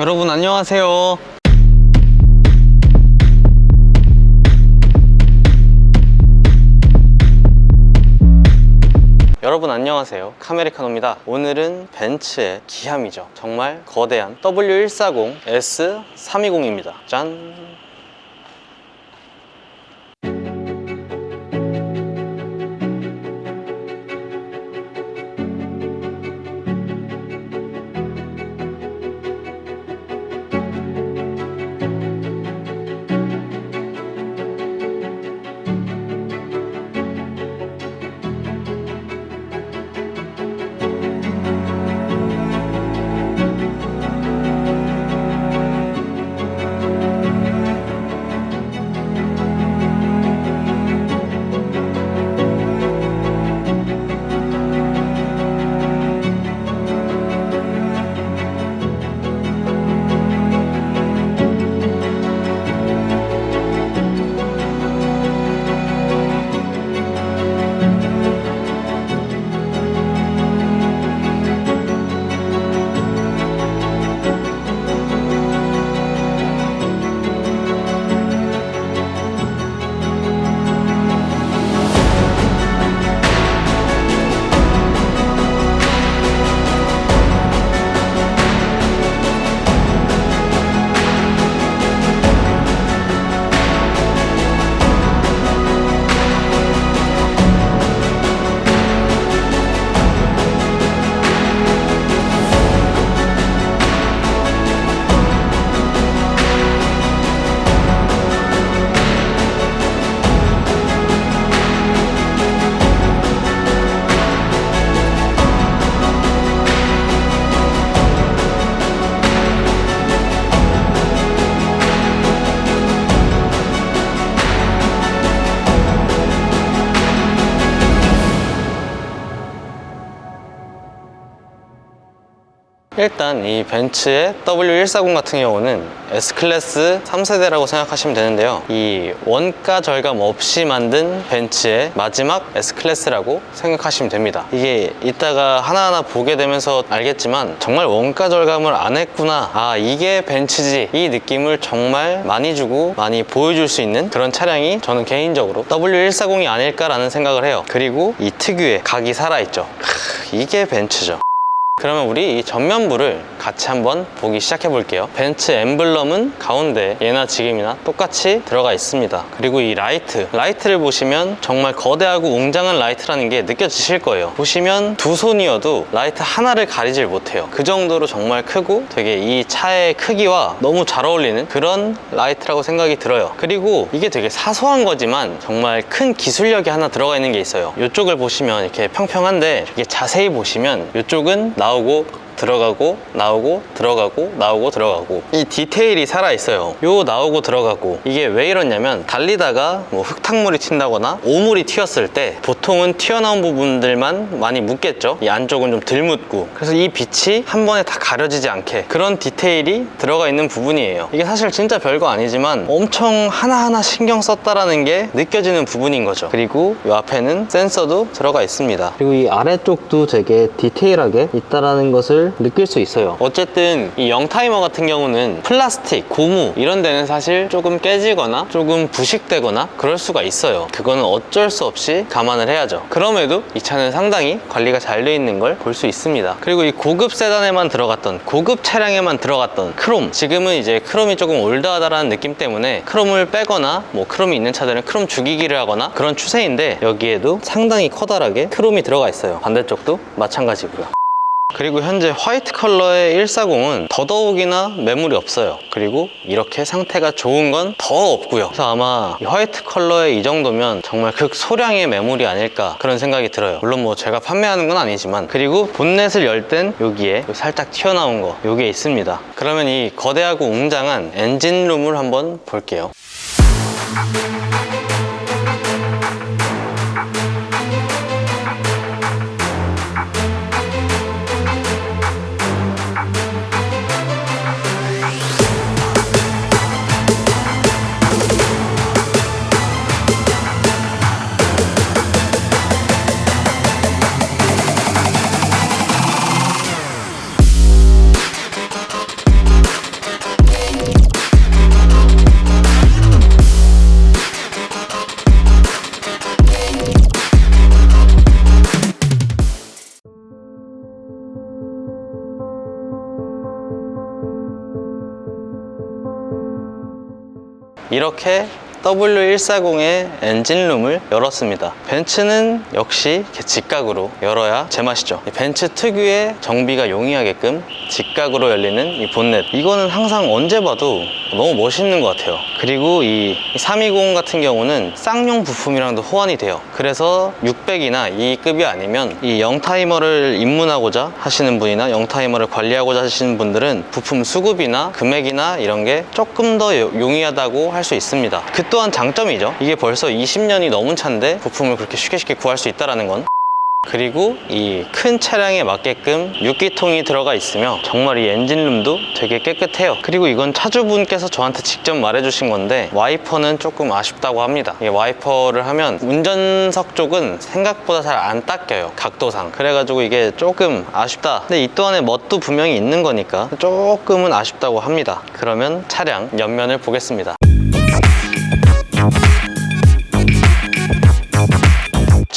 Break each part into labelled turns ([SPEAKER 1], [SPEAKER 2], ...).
[SPEAKER 1] 여러분 안녕하세요. 여러분 안녕하세요. 카메리카노입니다. 오늘은 벤츠의 기함이죠. 정말 거대한 W140 S320입니다. 짠! 일단 이 벤츠의 W140 같은 경우는 S클래스 3세대라고 생각하시면 되는데요. 이 원가 절감 없이 만든 벤츠의 마지막 S클래스라고 생각하시면 됩니다. 이게 이따가 하나하나 보게 되면서 알겠지만 정말 원가 절감을 안 했구나. 아, 이게 벤츠지. 이 느낌을 정말 많이 주고 많이 보여줄 수 있는 그런 차량이 저는 개인적으로 W140이 아닐까라는 생각을 해요. 그리고 이 특유의 각이 살아있죠. 크, 이게 벤츠죠. 그러면 우리 이 전면부를 같이 한번 보기 시작해 볼게요. 벤츠 엠블럼은 가운데 예나 지금이나 똑같이 들어가 있습니다. 그리고 이 라이트. 라이트를 보시면 정말 거대하고 웅장한 라이트라는 게 느껴지실 거예요. 보시면 두 손이어도 라이트 하나를 가리질 못해요. 그 정도로 정말 크고 되게 이 차의 크기와 너무 잘 어울리는 그런 라이트라고 생각이 들어요. 그리고 이게 되게 사소한 거지만 정말 큰 기술력이 하나 들어가 있는 게 있어요. 이쪽을 보시면 이렇게 평평한데 이게 자세히 보시면 이쪽은 나오고 들어가고 나오고 들어가고 나오고 들어가고. 이 디테일이 살아 있어요. 요 나오고 들어가고. 이게 왜 이러냐면 달리다가 뭐 흙탕물이 튄다거나 오물이 튀었을 때 보통은 튀어나온 부분들만 많이 묻겠죠. 이 안쪽은 좀 덜 묻고. 그래서 이 빛이 한 번에 다 가려지지 않게 그런 디테일이 들어가 있는 부분이에요. 이게 사실 진짜 별거 아니지만 엄청 하나하나 신경 썼다라는 게 느껴지는 부분인 거죠. 그리고 이 앞에는 센서도 들어가 있습니다. 그리고 이 아래쪽도 되게 디테일하게 있다라는 것을 느낄 수 있어요. 어쨌든 이 영타이머 같은 경우는 플라스틱, 고무 이런 데는 사실 조금 깨지거나 조금 부식되거나 그럴 수가 있어요. 그거는 어쩔 수 없이 감안을 해야죠. 그럼에도 이 차는 상당히 관리가 잘 돼 있는 걸 볼 수 있습니다. 그리고 이 고급 세단에만 들어갔던 고급 차량에만 들어갔던 크롬. 지금은 이제 크롬이 조금 올드하다라는 느낌 때문에 크롬을 빼거나 뭐 크롬이 있는 차들은 크롬 죽이기를 하거나 그런 추세인데 여기에도 상당히 커다랗게 크롬이 들어가 있어요. 반대쪽도 마찬가지고요 그리고 현재 화이트 컬러의 140은 더더욱이나 매물이 없어요. 그리고 이렇게 상태가 좋은 건 더 없고요. 그래서 아마 이 화이트 컬러의 이 정도면 정말 극소량의 매물이 아닐까 그런 생각이 들어요. 물론 뭐 제가 판매하는 건 아니지만. 그리고 본넷을 열 땐 여기에 살짝 튀어나온 거 여기에 있습니다. 그러면 이 거대하고 웅장한 엔진룸을 한번 볼게요 이렇게 W140의 엔진룸을 열었습니다. 벤츠는 역시 직각으로 열어야 제맛이죠. 이 벤츠 특유의 정비가 용이하게끔 직각으로 열리는 이 본넷. 이거는 항상 언제 봐도 너무 멋있는 것 같아요. 그리고 이 320 같은 경우는 쌍용 부품이랑도 호환이 돼요. 그래서 600이나 이 급이 아니면 이 영타이머를 입문하고자 하시는 분이나 영타이머를 관리하고자 하시는 분들은 부품 수급이나 금액이나 이런 게 조금 더 요- 용이하다고 할 수 있습니다. 그 또한 장점이죠. 이게 벌써 20년이 넘은 차인데 부품을 그렇게 쉽게 쉽게 구할 수 있다는 건 그리고 이 큰 차량에 맞게끔 6기통이 들어가 있으며 정말 이 엔진룸도 되게 깨끗해요. 그리고 이건 차주분께서 저한테 직접 말해주신 건데 와이퍼는 조금 아쉽다고 합니다. 이 와이퍼를 하면 운전석 쪽은 생각보다 잘 안 닦여요. 각도상. 그래가지고 이게 조금 아쉽다. 근데 이 또한에 멋도 분명히 있는 거니까 조금은 아쉽다고 합니다. 그러면 차량 옆면을 보겠습니다.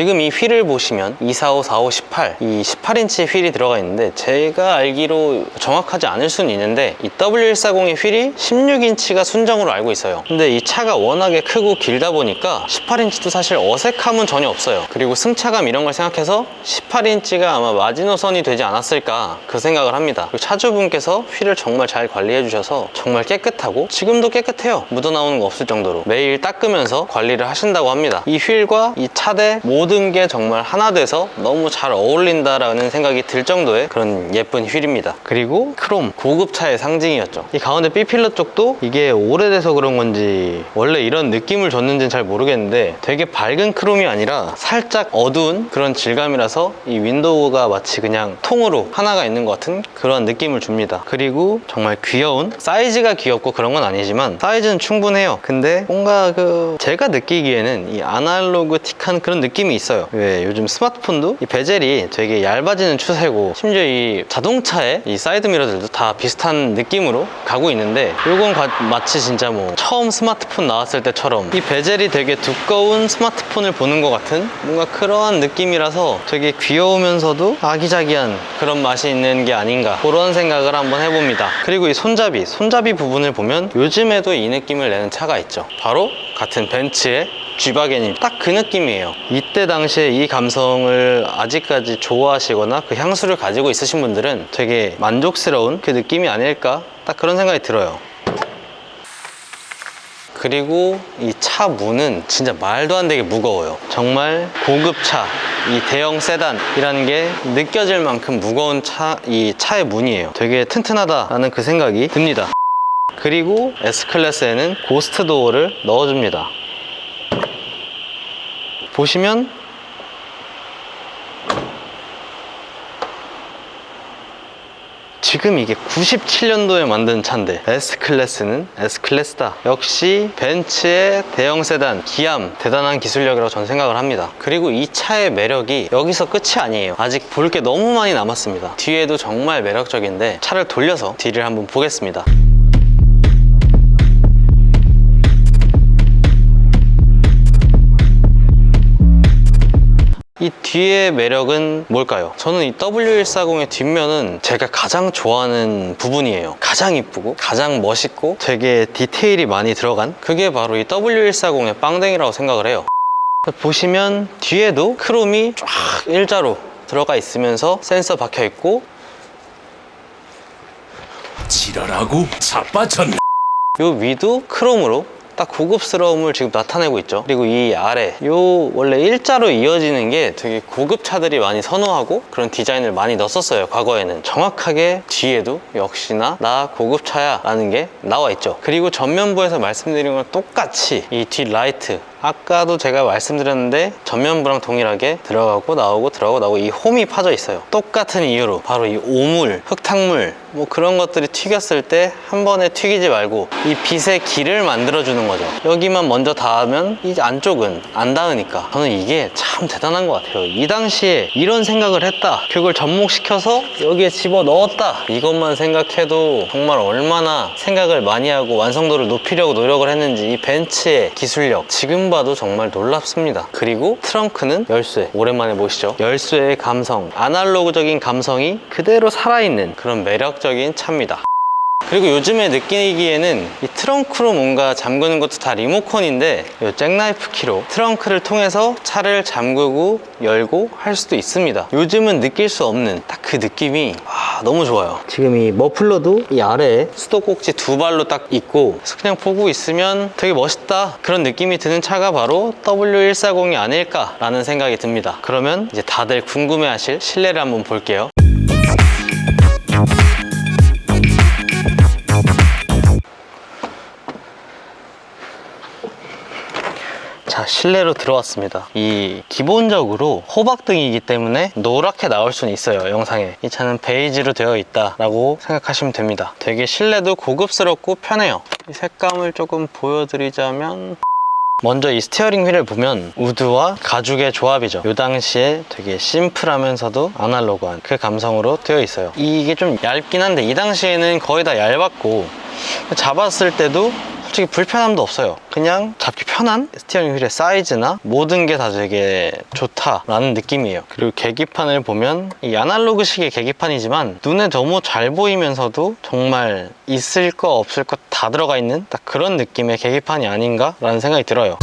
[SPEAKER 1] 지금 이 휠을 보시면 245, 45, 18, 이 18인치 휠이 들어가 있는데 제가 알기로 정확하지 않을 수는 있는데 이 W140의 휠이 16인치가 순정으로 알고 있어요. 근데 이 차가 워낙에 크고 길다 보니까 18인치도 사실 어색함은 전혀 없어요. 그리고 승차감 이런 걸 생각해서 18인치가 아마 마지노선이 되지 않았을까 그 생각을 합니다. 그리고 차주분께서 휠을 정말 잘 관리해 주셔서 정말 깨끗하고 지금도 깨끗해요. 묻어나오는 거 없을 정도로 매일 닦으면서 관리를 하신다고 합니다. 이 휠과 이 차대 모든 게 정말 하나 돼서 너무 잘 어울린다라는 생각이 들 정도의 그런 예쁜 휠입니다. 그리고 크롬 고급차의 상징이었죠. 이 가운데 B필러 쪽도 이게 오래돼서 그런 건지 원래 이런 느낌을 줬는지는 잘 모르겠는데 되게 밝은 크롬이 아니라 살짝 어두운 그런 질감이라서 이 윈도우가 마치 그냥 통으로 하나가 있는 것 같은 그런 느낌을 줍니다. 그리고 정말 귀여운 사이즈가 귀엽고 그런 건 아니지만 사이즈는 충분해요. 근데 뭔가 그 제가 느끼기에는 이 아날로그틱한 그런 느낌이 있어요. 왜 요즘 스마트폰도 이 베젤이 되게 얇아지는 추세고 심지어 이 자동차의 이 사이드 미러들도 다 비슷한 느낌으로 가고 있는데 요건 과- 마치 진짜 뭐 처음 스마트폰 나왔을 때처럼 이 베젤이 되게 두꺼운 스마트폰을 보는 것 같은 뭔가 그러한 느낌이라서 되게 귀여우면서도 아기자기한 그런 맛이 있는 게 아닌가 그런 생각을 한번 해봅니다. 그리고 이 손잡이, 손잡이 부분을 보면 요즘에도 이 느낌을 내는 차가 있죠. 바로 같은 벤츠의 G바겐이 딱그 느낌이에요. 이때 당시에 이 감성을 아직까지 좋아하시거나 그 향수를 가지고 있으신 분들은 되게 만족스러운 그 느낌이 아닐까 딱 그런 생각이 들어요. 그리고 이 차 문은 진짜 말도 안 되게 무거워요. 정말 고급차, 이 대형 세단이라는 게 느껴질 만큼 무거운 차, 이 차의 문이에요. 되게 튼튼하다라는 그 생각이 듭니다. 그리고 S클래스에는 고스트 도어를 넣어줍니다. 보시면 지금 이게 97년도에 만든 차인데 S클래스는 S클래스다. 역시 벤츠의 대형 세단 기암 대단한 기술력이라고 저는 생각을 합니다. 그리고 이 차의 매력이 여기서 끝이 아니에요. 아직 볼 게 너무 많이 남았습니다. 뒤에도 정말 매력적인데 차를 돌려서 뒤를 한번 보겠습니다 이 뒤의 매력은 뭘까요? 저는 이 W140의 뒷면은 제가 가장 좋아하는 부분이에요. 가장 이쁘고, 가장 멋있고, 되게 디테일이 많이 들어간 그게 바로 이 W140의 빵댕이라고 생각을 해요. 보시면 뒤에도 크롬이 쫙 일자로 들어가 있으면서 센서 박혀 있고,
[SPEAKER 2] 지랄하고 자빠졌네.
[SPEAKER 1] 요 위도 크롬으로 딱 고급스러움을 지금 나타내고 있죠. 그리고 이 아래, 요 원래 일자로 이어지는 게 되게 고급 차들이 많이 선호하고 그런 디자인을 많이 넣었었어요. 과거에는 정확하게 뒤에도 역시나 나 고급 차야 라는 게 나와 있죠. 그리고 전면부에서 말씀드린 거랑 똑같이 이 뒷 라이트 아까도 제가 말씀드렸는데 전면부랑 동일하게 들어가고 나오고 들어가고 나오고 이 홈이 파져 있어요. 똑같은 이유로 바로 이 오물, 흙탕물 뭐 그런 것들이 튀겼을 때 한 번에 튀기지 말고 이 빛의 길을 만들어 주는 거죠. 여기만 먼저 닿으면 이 안쪽은 안 닿으니까 저는 이게 참 대단한 것 같아요. 이 당시에 이런 생각을 했다. 그걸 접목시켜서 여기에 집어 넣었다. 이것만 생각해도 정말 얼마나 생각을 많이 하고 완성도를 높이려고 노력을 했는지 이 벤츠의 기술력 지금 봐도 정말 놀랍습니다. 그리고 트렁크는 열쇠. 오랜만에 보시죠. 열쇠의 감성, 아날로그적인 감성이 그대로 살아있는 그런 매력적인 차입니다. 그리고 요즘에 느끼기에는 이 트렁크로 뭔가 잠그는 것도 다 리모컨인데 이 잭나이프 키로 트렁크를 통해서 차를 잠그고 열고 할 수도 있습니다. 요즘은 느낄 수 없는 딱 그 느낌이 아, 너무 좋아요. 지금 이 머플러도 이 아래에 수도꼭지 두 발로 딱 있고 그래서 그냥 보고 있으면 되게 멋있다 그런 느낌이 드는 차가 바로 W140이 아닐까라는 생각이 듭니다. 그러면 이제 다들 궁금해하실 실내를 한번 볼게요. 실내로 들어왔습니다 이 기본적으로 호박등이기 때문에 노랗게 나올 수는 있어요 영상에 이 차는 베이지로 되어 있다 라고 생각하시면 됩니다 되게 실내도 고급스럽고 편해요 이 색감을 조금 보여드리자면 먼저 이 스티어링 휠을 보면 우드와 가죽의 조합이죠. 이 당시에 되게 심플하면서도 아날로그한 그 감성으로 되어 있어요. 이게 좀 얇긴 한데 이 당시에는 거의 다 얇았고 잡았을 때도 솔직히 불편함도 없어요. 그냥 잡기 편한 스티어링 휠의 사이즈나 모든 게 다 되게 좋다라는 느낌이에요. 그리고 계기판을 보면 이 아날로그식의 계기판이지만 눈에 너무 잘 보이면서도 정말 있을 거 없을 거 다 들어가 있는 딱 그런 느낌의 계기판이 아닌가 라는 생각이 들어요.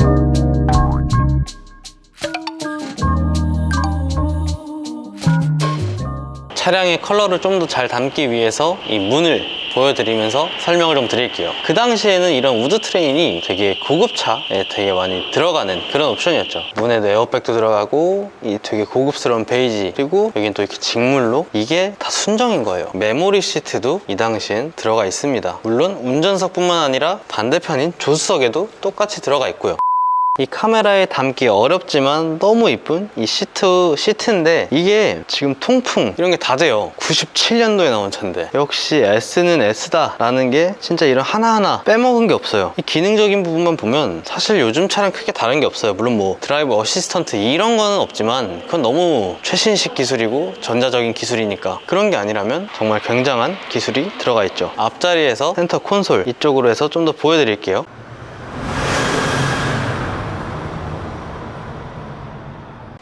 [SPEAKER 1] 차량의 컬러를 좀 더 잘 담기 위해서 이 문을 보여드리면서 설명을 좀 드릴게요. 그 당시에는 이런 우드 트레인이 되게 고급차에 되게 많이 들어가는 그런 옵션이었죠. 문에도 에어백도 들어가고 이 되게 고급스러운 베이지 그리고 여긴 또 이렇게 직물로 이게 다 순정인 거예요. 메모리 시트도 이 당시엔 들어가 있습니다. 물론 운전석뿐만 아니라 반대편인 조수석에도 똑같이 들어가 있고요. 이 카메라에 담기 어렵지만 너무 이쁜 이 시트, 시트인데 이게 지금 통풍 이런 게 다 돼요. 97년도에 나온 차인데 역시 S는 S다 라는 게 진짜 이런 하나하나 빼먹은 게 없어요. 이 기능적인 부분만 보면 사실 요즘 차랑 크게 다른 게 없어요. 물론 뭐 드라이브 어시스턴트 이런 거는 없지만 그건 너무 최신식 기술이고 전자적인 기술이니까 그런 게 아니라면 정말 굉장한 기술이 들어가 있죠. 앞자리에서 센터 콘솔 이쪽으로 해서 좀 더 보여드릴게요.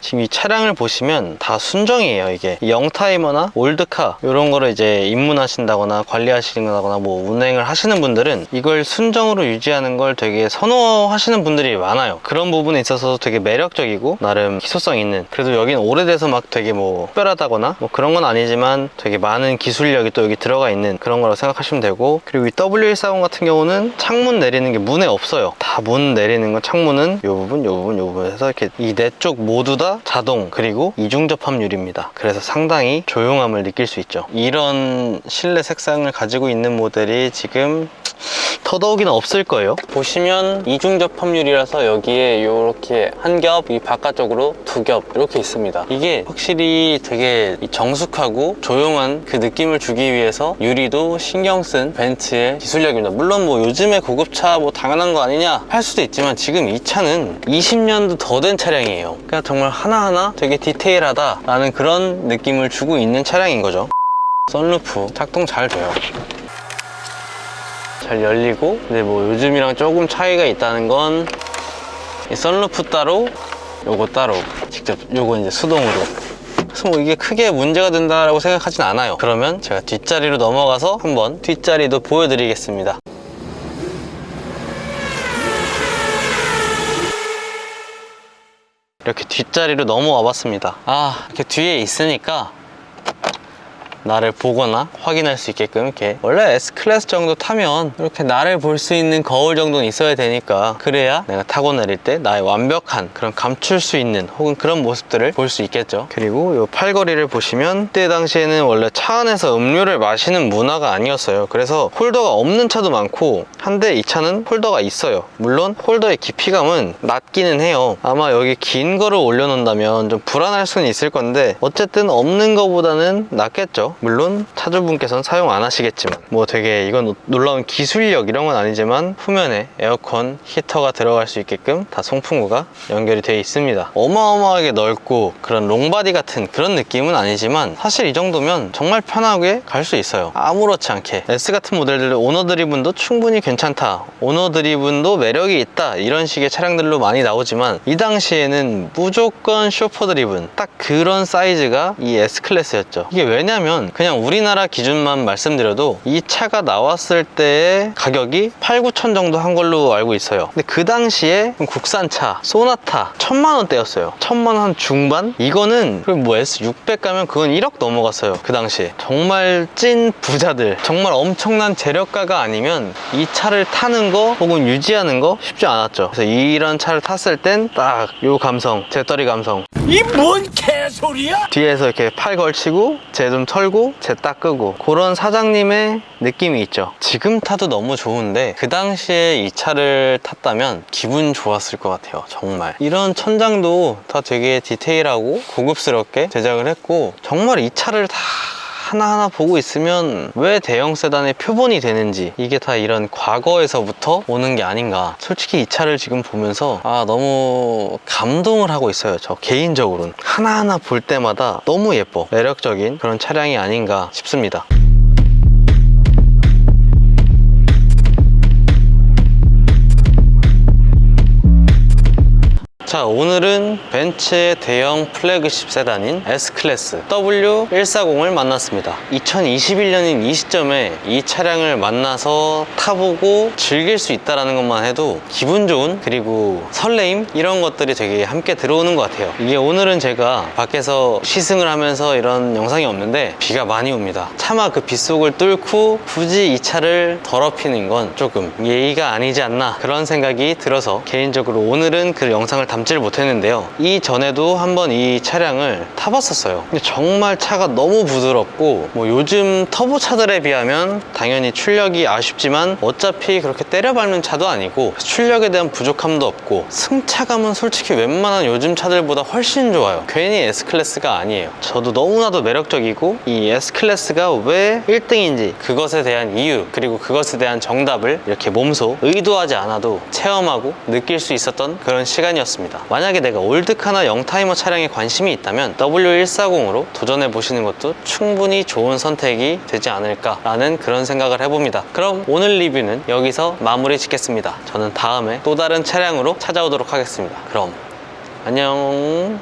[SPEAKER 1] 지금 이 차량을 보시면 다 순정이에요 이게. 이 영타이머나 올드카 이런 거를 이제 입문하신다거나 관리하시거나 뭐 운행을 하시는 분들은 이걸 순정으로 유지하는 걸 되게 선호하시는 분들이 많아요. 그런 부분에 있어서 되게 매력적이고 나름 희소성 있는 그래도 여긴 오래돼서 막 되게 뭐 특별하다거나 뭐 그런 건 아니지만 되게 많은 기술력이 또 여기 들어가 있는 그런 거라고 생각하시면 되고 그리고 이 W140 같은 경우는 창문 내리는 게 문에 없어요. 다 문 내리는 건 창문은 요 부분 요 부분 요 부분 해서 이렇게 이 네 쪽 모두 다 자동 그리고 이중 접합률입니다. 그래서 상당히 조용함을 느낄 수 있죠. 이런 실내 색상을 가지고 있는 모델이 지금 더더욱이나 없을 거예요. 보시면 이중 접합률이라서 여기에 이렇게 한 겹, 이 바깥쪽으로 두 겹 이렇게 있습니다. 이게 확실히 되게 정숙하고 조용한 그 느낌을 주기 위해서 유리도 신경 쓴 벤츠의 기술력입니다. 물론 뭐 요즘에 고급차 뭐 당연한 거 아니냐 할 수도 있지만 지금 이 차는 20년도 더 된 차량이에요. 그러니까 정말 하나하나 되게 디테일하다라는 그런 느낌을 주고 있는 차량인 거죠. 썬루프 작동 잘 돼요. 잘 열리고 근데 뭐 요즘이랑 조금 차이가 있다는 건이 썬루프 따로 요거 따로 직접 요거 이제 수동으로 그래서 뭐 이게 크게 문제가 된다라고 생각하진 않아요 그러면 제가 뒷자리로 넘어가서 한번 뒷자리도 보여드리겠습니다 이렇게 뒷자리로 넘어와 봤습니다. 아 이렇게 뒤에 있으니까 나를 보거나 확인할 수 있게끔 이렇게. 원래 S클래스 정도 타면 이렇게 나를 볼 수 있는 거울 정도는 있어야 되니까 그래야 내가 타고 내릴 때 나의 완벽한 그런 감출 수 있는 혹은 그런 모습들을 볼 수 있겠죠. 그리고 이 팔걸이를 보시면 그때 당시에는 원래 차 안에서 음료를 마시는 문화가 아니었어요. 그래서 홀더가 없는 차도 많고 한데 이 차는 홀더가 있어요. 물론 홀더의 깊이감은 낮기는 해요. 아마 여기 긴 거를 올려놓는다면 좀 불안할 수는 있을 건데 어쨌든 없는 거보다는 낫겠죠 물론 차주분께서는 사용 안 하시겠지만 뭐 되게 이건 놀라운 기술력 이런 건 아니지만 후면에 에어컨 히터가 들어갈 수 있게끔 다 송풍구가 연결이 되어 있습니다. 어마어마하게 넓고 그런 롱바디 같은 그런 느낌은 아니지만 사실 이 정도면 정말 편하게 갈 수 있어요. 아무렇지 않게. S 같은 모델들 오너 드리븐도 충분히 괜찮다. 오너 드리븐도 매력이 있다. 이런 식의 차량들로 많이 나오지만 이 당시에는 무조건 쇼퍼 드리븐. 딱 그런 사이즈가 이 S클래스였죠. 이게 왜냐면 보면 그냥 우리나라 기준만 말씀드려도 이 차가 나왔을 때의 가격이 8, 9천 정도 한 걸로 알고 있어요. 근데 그 당시에 국산차 소나타 천만 원대였어요. 천만 원 중반? 이거는 그뭐 S600 가면 그건 1억 넘어갔어요. 그 당시에 정말 찐 부자들 정말 엄청난 재력가가 아니면 이 차를 타는 거 혹은 유지하는 거 쉽지 않았죠. 그래서 이런 차를 탔을 땐 딱 요 감성 재떨이 감성
[SPEAKER 2] 이 뭔 개소리야?
[SPEAKER 1] 뒤에서 이렇게 팔 걸치고 제 좀 털고 제딱 끄고. 그런 사장님의 느낌이 있죠. 지금 타도 너무 좋은데 그 당시에 이 차를 탔다면 기분 좋았을 것 같아요 정말. 이런 천장도 다 되게 디테일하고 고급스럽게 제작을 했고 정말 이 차를 다 하나하나 보고 있으면 왜 대형 세단의 표본이 되는지 이게 다 이런 과거에서부터 오는 게 아닌가. 솔직히 이 차를 지금 보면서 아 너무 감동을 하고 있어요 저 개인적으로는. 하나하나 볼 때마다 너무 예뻐. 매력적인 그런 차량이 아닌가 싶습니다 자 오늘은 벤츠의 대형 플래그십 세단인 S클래스 W140을 만났습니다. 2021년인 이 시점에 이 차량을 만나서 타보고 즐길 수 있다는 것만 해도 기분 좋은 그리고 설레임 이런 것들이 되게 함께 들어오는 것 같아요. 이게 오늘은 제가 밖에서 시승을 하면서 이런 영상이 없는데 비가 많이 옵니다. 차마 그 빗속을 뚫고 굳이 이 차를 더럽히는 건 조금 예의가 아니지 않나 그런 생각이 들어서 개인적으로 오늘은 그 영상을 담 지를 못했는데요. 이전에도 한번 이 차량을 타봤었어요. 근데 정말 차가 너무 부드럽고 뭐 요즘 터보 차들에 비하면 당연히 출력이 아쉽지만 어차피 그렇게 때려 밟는 차도 아니고 출력에 대한 부족함도 없고 승차감은 솔직히 웬만한 요즘 차들보다 훨씬 좋아요. 괜히 S클래스가 아니에요. 저도 너무나도 매력적이고 이 S클래스가 왜 1등인지 그것에 대한 이유 그리고 그것에 대한 정답을 이렇게 몸소 의도하지 않아도 체험하고 느낄 수 있었던 그런 시간이었 있습니다. 만약에 내가 올드카나 영타이머 차량에 관심이 있다면 W140으로 도전해 보시는 것도 충분히 좋은 선택이 되지 않을까라는 그런 생각을 해봅니다. 그럼 오늘 리뷰는 여기서 마무리 짓겠습니다. 저는 다음에 또 다른 차량으로 찾아오도록 하겠습니다. 그럼 안녕.